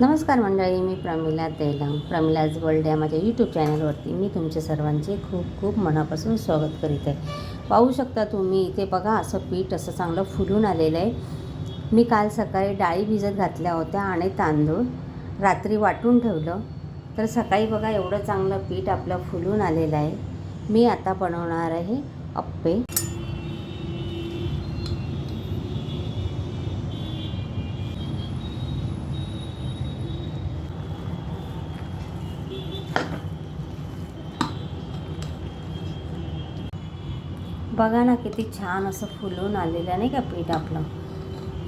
नमस्कार मंडळी मी प्रमिला तेलंग प्रमिलाज वर्ल्ड या माझ्या यूट्यूब चॅनलवरती मी तुमचे सर्वांचे खूप खूप मनापासून स्वागत करीत आहे. पाहू शकता तुम्ही इथे बघा असं पीठ असं चांगलं फुलून आलेलं आहे. मी काल सकाळी डाळी भिजत घातल्या होत्या आणि तांदूळ रात्री वाटून ठेवलं. तर सकाळी बघा एवढं चांगलं पीठ आपलं फुलून आलेलं आहे. मी आता बनवणार आहे अप्पे. बघा ना किती छान असं फुलून आलेलं नाही का पीठ आपलं?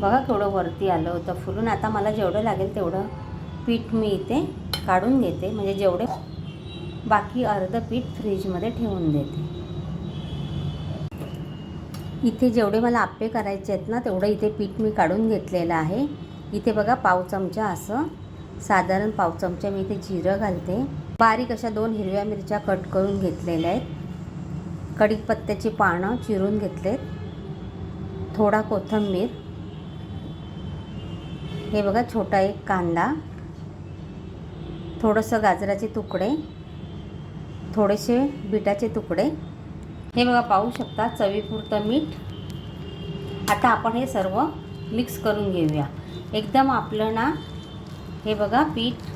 बघा केवढं वरती आलं होतं फुलून. आता मला जेवढं लागेल तेवढं पीठ मी इथे काढून घेते म्हणजे जेवढे बाकी अर्धं पीठ फ्रीजमध्ये ठेवून देते. इथे जेवढे मला आप्पे करायचे आहेत ना तेवढं इथे पीठ मी काढून घेतलेलं आहे. इथे बघा पाव चमचा असं. साधारण पाव चमचा मी इथे जिरं घालते. बारीक अशा दोन हिरव्या मिरच्या कट करून घेतलेल्या आहेत. कढीपत्त्याची पानं चिरून घेतलेत. थोडा कोथिंबीर. हे बघा छोटा एक कांदा. थोडंसं गाजराचे तुकडे. थोडेसे बिटाचे तुकडे. हे बघा पाहू शकता चवीपुरतं मीठ. आता आपण हे सर्व मिक्स करून घेऊया. एकदम आपलं ना हे बघा पीठ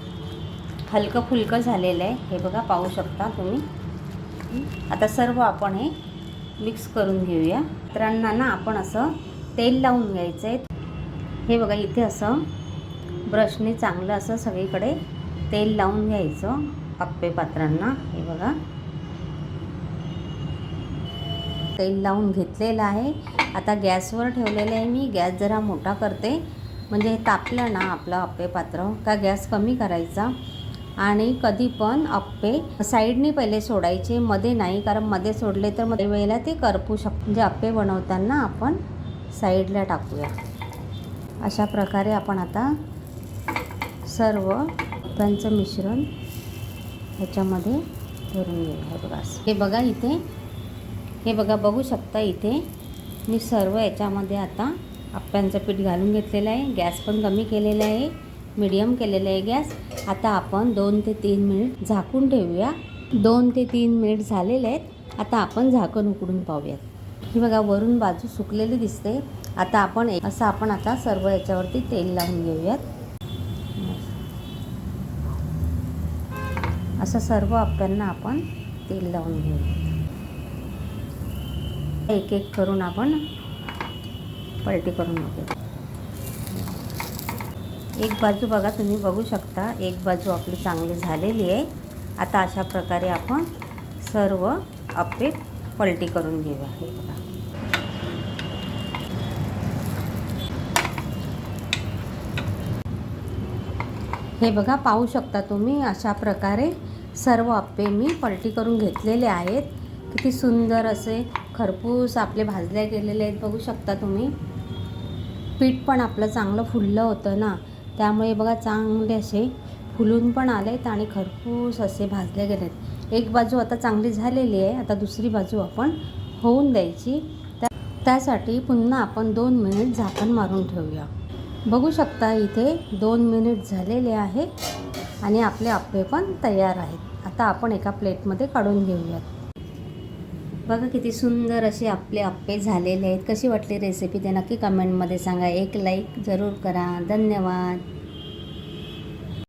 हलकं फुलकं झालेलं आहे. हे बघा पाहू शकता तुम्ही. आता सर्व आपण हे मिक्स करून घेऊया. मित्रांना ना आपण असं तेल लावून घ्यायचं आहे. हे बघा इथे असं ब्रशने चांगलं असं सगळीकडे तेल लावून घ्यायचं आप्पे पात्रांना. हे बघा. तेल लावून घेतलेलं आहे. आता गॅसवर ठेवलेलं आहे मी. गॅस जरा मोठा करते. म्हणजे हे तापलं ना आपलं आप्पे पात्र का गॅस कमी करायचा? आणि कधी पण अप्पे साईडने पहिले सोडायचे मध्ये नाही कारण मध्ये सोडले तर मध्ये वेळेला ते करपू शकतो म्हणजे अप्पे बनवताना आपण साईडला टाकूया. अशा प्रकारे आपण आता सर्व अप्प्यांचं मिश्रण ह्याच्यामध्ये भरून घेऊया. हे बघा हे बघा इथे हे बघा बघू शकता इथे मी सर्व याच्यामध्ये आता अप्प्यांचं पीठ घालून घेतलेलं आहे. गॅस पण कमी केलेला आहे. मीडियम केलेलं आहे गॅस. आता आपण दोन ते तीन मिनिट झाकून ठेवूया. दोन ते तीन मिनिट झालेले आहेत. आता आपण झाकण उकडून पाहूयात. ही बघा वरून बाजू सुकलेली दिसते. आता आपण एक- असं आपण आता सर्व याच्यावरती तेल लावून घेऊयात. असं सर्व आप्यांना आपण तेल लावून घेऊयात. एक एक करून आपण पलटी करून घेऊया एक बाजू बघा तुम्ही बघू शकता. एक बाजू आपली चांगली झालेली आहे. आता अशा प्रकारे आपण सर्व अप्पे पलटी करून घेऊया. हे बघा. हे बघा पाहू शकता तुम्ही अशा प्रकारे सर्व अप्पे मी पलटी करून घेतलेले आहेत. किती सुंदर असे खरपूस आपले भाजले गेलेले आहेत बघू शकता तुम्ही. पीठ पण आपलं चांगलं फुललं होतं ना. त्यामुळे बघा चांगले असे फुलून पण आलेत आणि खरपूस असे भाजले गेलेत. एक बाजू आता चांगली झालेली आहे आता दुसरी बाजू आपण होऊन द्यायची. त्या त्यासाठी पुन्हा आपण दोन मिनिट झाकण मारून ठेवूया. बघू शकता इथे दोन मिनिट झालेले आहे आणि आपले आप्पे पण तयार आहेत. आता आपण एका प्लेटमध्ये काढून घेऊयात. बघा किती सुंदर असे आपले आप्पे झालेले आहेत. कशी वाटली रेसिपी ते नक्की कमेंटमध्ये सांगा. एक लाईक जरूर करा. धन्यवाद.